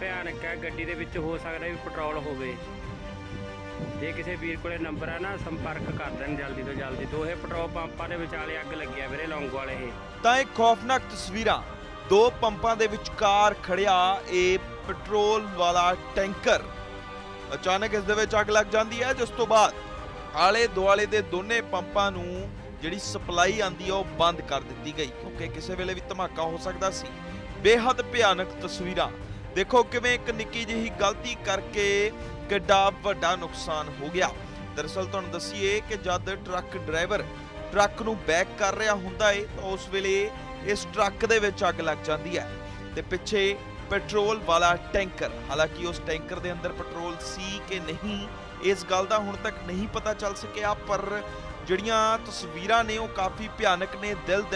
ਭਿਆਨਕ ਹੈ, ਗੱਡੀ ਦੇ ਵਿੱਚ ਹੋ ਸਕਦਾ ਵੀ ਪੈਟਰੋਲ ਹੋਵੇ। ਜੇ ਕਿਸੇ ਵੀਰ ਕੋਲੇ ਨੰਬਰ ਹੈ ਨਾ, ਸੰਪਰਕ ਕਰ ਦੇਣ ਜਲਦੀ ਤੋਂ ਜਲਦੀ। ਦੋਹੇ ਪੈਟਰੋਲ ਪੰਪਾਂ ਦੇ ਵਿਚਾਲੇ ਅੱਗ ਲੱਗੀ ਆ ਵੀਰੇ, ਲੌਂਗ ਵਾਲੇ ਇਹ। ਤਾਂ ਇਹ ਖੌਫਨਾਕ ਤਸਵੀਰਾਂ। ਦੋ ਪੰਪਾਂ ਦੇ ਵਿਚਕਾਰ ਖੜਿਆ ਇਹ ਪੈਟਰੋਲ ਵਾਲਾ ਟੈਂਕਰ। ਅਚਾਨਕ ਇਸ ਦੇ ਵਿੱਚ ਅੱਗ ਲੱਗ ਜਾਂਦੀ ਹੈ, ਜਿਸ ਤੋਂ ਬਾਅਦ ਆਲੇ ਦੁਆਲੇ ਦੇ ਦੋਨੇ ਪੰਪਾਂ ਨੂੰ ਜਿਹੜੀ ਸਪਲਾਈ ਆਂਦੀ ਹੈ ਉਹ ਬੰਦ ਕਰ ਦਿੱਤੀ ਗਈ। ਕਿਉਂਕਿ ਕਿਸੇ ਵੇਲੇ ਵੀ ਧਮਾਕਾ ਹੋ ਸਕਦਾ ਸੀ। ਬੇਹੱਦ ਭਿਆਨਕ ਤਸਵੀਰਾਂ। ਦੇਖੋ ਕਿਵੇਂ ਇੱਕ ਨਿੱਕੀ ਜਿਹੀ ਗਲਤੀ ਕਰਕੇ ਕਿੱਡਾ ਵੱਡਾ ਨੁਕਸਾਨ ਹੋ ਗਿਆ। ਦਰਅਸਲ ਤੁਹਾਨੂੰ ਦੱਸੀਏ ਕਿ ਜਦ ਟਰੱਕ ਡਰਾਈਵਰ ਟਰੱਕ ਨੂੰ ਬੈਕ ਕਰ ਰਿਹਾ ਹੁੰਦਾ ਏ, ਤਾਂ ਉਸ ਵੇਲੇ ਇਸ ਟਰੱਕ ਦੇ ਵਿੱਚ ਅੱਗ ਲੱਗ ਜਾਂਦੀ ਹੈ ਤੇ ਪਿੱਛੇ ਪੈਟਰੋਲ ਵਾਲਾ ਟੈਂਕਰ, ਹਾਲਾਂਕਿ ਉਸ ਟੈਂਕਰ ਦੇ ਅੰਦਰ ਪੈਟਰੋਲ ਸੀ ਕਿ ਨਹੀਂ, ਇਸ ਗੱਲ ਦਾ ਹੁਣ ਤੱਕ ਨਹੀਂ ਪਤਾ ਚੱਲ ਸਕਿਆ, ਪਰ ਜਿਹੜੀਆਂ ਤਸਵੀਰਾਂ ਨੇ ਉਹ ਕਾਫੀ ਭਿਆਨਕ ਨੇ, ਦਿਲ